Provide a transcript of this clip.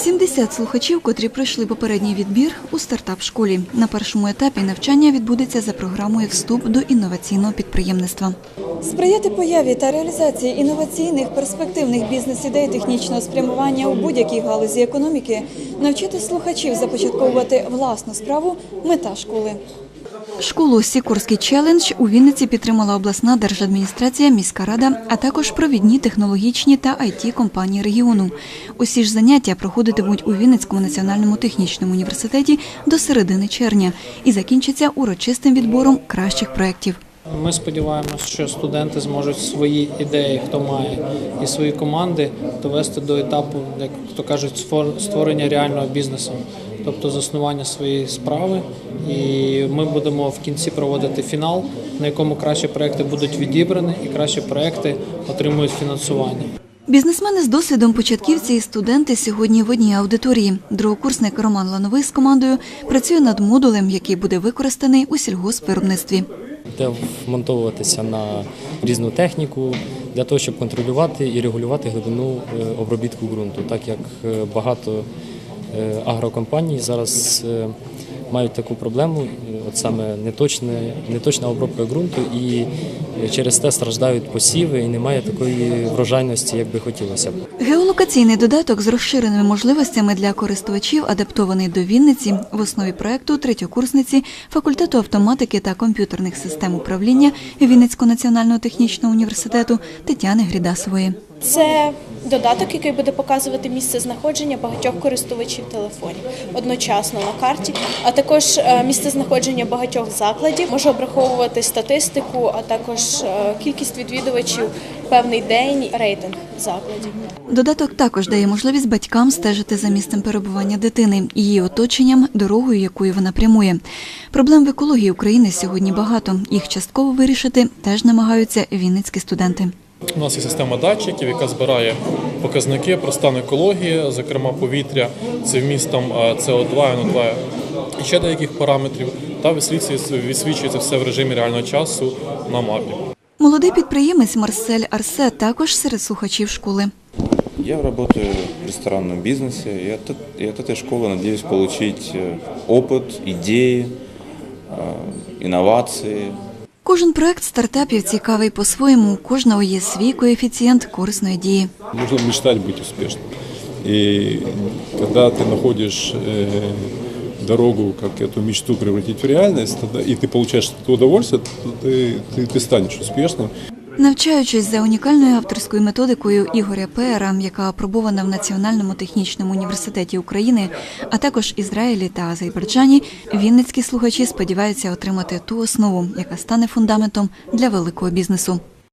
70 слухачів, котрі пройшли попередній відбір у стартап-школі. На першому етапі навчання відбудеться за програмою Вступ до інноваційного підприємництва. Сприяти появі та реалізації інноваційних перспективних бізнес-ідей технічного спрямування у будь-якій галузі економіки, навчити слухачів започатковувати власну справу мета школи. Школу Сікорський челендж у Вінниці підтримала обласна держадміністрація, міська рада, а також провідні технологічні та it компанії регіону. Усі ж заняття проходитимуть у Вінницькому національному технічному університеті до середини червня і закінчаться урочистим відбором кращих проєктів. Ми сподіваємося, що студенти зможуть свої ідеї, хто має, і свої команди довести до етапу, як то кажуть, створ- створення реального бізнесу, тобто заснування своєї справи. І ми будемо в кінці проводити фінал, на якому кращі проекти будуть відібрані, і кращі проекти отримують фінансування. Бізнесмени з досвідом початківці і студенти сьогодні в одній аудиторії. Другокурсник Роман Лановий з командою працює над модулем, який буде використаний у сільгоспвиробництві. Де вмонтовуватися на різну техніку для того, щоб контролювати і регулювати глибину е, обробітку ґрунту, так як е, багато е, агрокомпаній зараз мають таку проблему, от саме неточне, неточна обробка ґрунту, і через те страждають посіви і немає такої врожайності, як би хотілося. Геолокаційний додаток з розширеними можливостями для користувачів адаптований до Вінниці в основі проекту третьокурсниці факультету автоматики та комп'ютерних систем управління Вінницького національного технічного університету Тетяни Грідасової. Це додаток, який буде показувати місце знаходження багатьох користувачів телефонів одночасно на карті, а також е, місце знаходження багатьох закладів. Може обраховувати статистику, а також е, кількість відвідувачів певний день, рейтинг закладів. Додаток також дає можливість батькам стежити за місцем перебування дитини, її оточенням, дорогою, якою вона прямує. Проблем в екології України сьогодні багато. Їх частково вирішити теж намагаються вінницькі студенти. У нас є система датчиків, яка збирає показники про стан екології, зокрема повітря, це вмістом е, СО2, НО2 і ще деяких параметрів, та висвітлюється висвічується все в режимі реального часу на мапі. Молодий підприємець Марсель Арсе також серед слухачів школи. Я работаю в ресторанном бизнесе, и от, и от этой школы надеюсь получить э, опыт, идеи, э, инновации, Кожен проект стартапів цікавий по-своєму. У кожного є свій коефіцієнт корисної дії. Нужно мечтать быть успешным. И когда ты находишь э, дорогу, как эту мечту превратить в реальность, тогда, и ты получаешь это удовольствие, то ты, ты, ты станешь успешным. Навчаючись за унікальною авторською методикою Ігоря Пера, яка опробована в Національному технічному університеті України, а також Ізраїлі та Азербайджані, вінницькі слухачі сподіваються отримати ту основу, яка стане фундаментом для великого бізнесу.